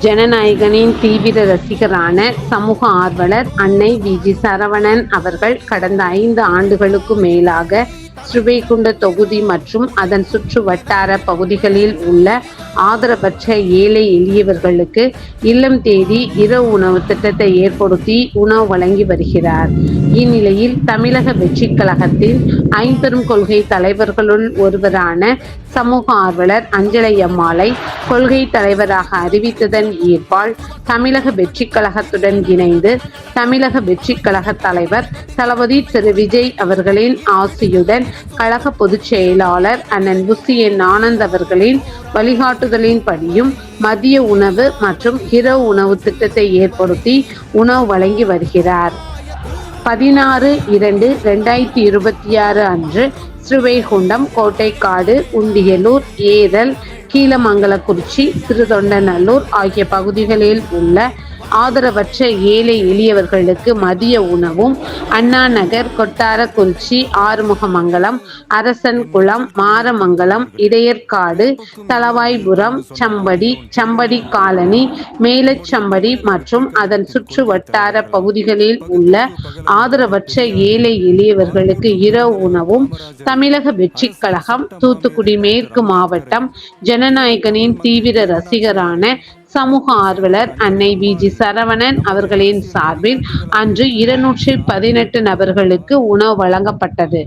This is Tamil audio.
ஜனநாயகனின் தீவிர ரசிகரான சமூக ஆர்வலர் அன்னை வி. ஜி. சரவணன் அவர்கள் கடந்த ஐந்து ஆண்டுகளுக்கு மேலாக ஸ்ரீவைகுண்ட தொகுதி மற்றும் அதன் சுற்று வட்டார பகுதிகளில் உள்ள ஆதரவற்ற ஏழை எளியவர்களுக்கு இல்லம் தேடி இரவு உணவு திட்டத்தை ஏற்படுத்தி உணவு வழங்கி வருகிறார். இந்நிலையில் தமிழக வெற்றி கழகத்தின் ஐம்பெரும் கொள்கை தலைவர்களுள் ஒருவரான சமூக ஆர்வலர் அஞ்சலை அம்மாளை கொள்கை தலைவராக அறிவித்ததன் ஈர்ப்பால் தமிழக வெற்றி கழகத்துடன் இணைந்து தமிழக வெற்றி கழக தலைவர் தளபதி திரு விஜய் அவர்களின் ஆசியுடன் கழக பொதுச் செயலாளர் அண்ணன் புசியன் ஆனந்த் அவர்களின் வழிகாட்டுதலின்படியும் மதிய உணவு மற்றும் இரவு உணவு திட்டத்தை ஏற்படுத்தி உணவு வழங்கி வருகிறார். பதினாறு இரண்டு ரெண்டாயிரத்தி இருபத்தி ஆறு அன்று ஸ்ரீவைகுண்டம் கோட்டைக்காடு உண்டியலூர் ஏரல் கீழமங்கலக்குறிச்சி திருத்தொண்டநல்லூர் ஆகிய பகுதிகளில் உள்ள ஆதரவற்ற ஏழை எளியவர்களுக்கு மதிய உணவும் அண்ணா நகர் கொட்டாரக்குறிச்சி ஆறுமுகமங்கலம் அரசன் குளம் Maramangalam Idaiyarkadu Thalavaipuram somebody somebody colony Melasampadi மற்றும் அதன் சுற்று வட்டார பகுதிகளில் உள்ள ஆதரவற்ற ஏழை எளியவர்களுக்கு இரவு உணவும் தமிழக வெற்றிக் கழகம் தூத்துக்குடி மேற்கு மாவட்டம் ஜனநாயகனின் தீவிர ரசிகரான சமூக ஆர்வலர் அன்னை வி. ஜி. சரவணன் அவர்களின் சார்பில் அன்று இருநூற்றி பதினெட்டு நபர்களுக்கு உணவு வழங்கப்பட்டது.